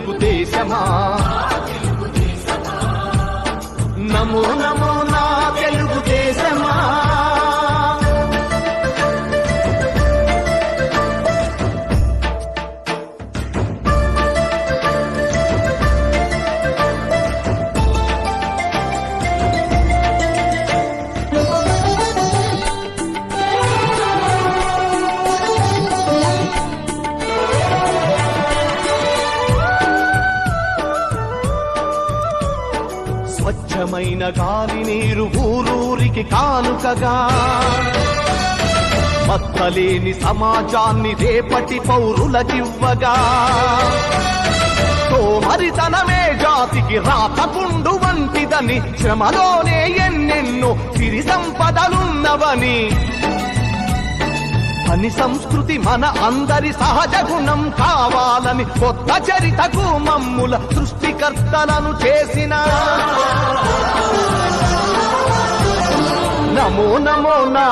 తెలుగుదేశమా నమో నమో స్వచ్ఛమైన గాలి నీరు ఊరూరికి కానుకగా. మత్తలేని సమాజాన్ని రేపటి పౌరులకివ్వగా. హరితనమే జాతికి రాతపుండు వంటిదని శ్రమలోనే ఎన్నెన్నో సిరి సంపదలున్నవని. అని సంస్కృతి మన అందరి సహజ గుణం కావాలని కొత్త చరితకు మమ్ముల సృష్టికర్తలను చేసిన నమో నమో నా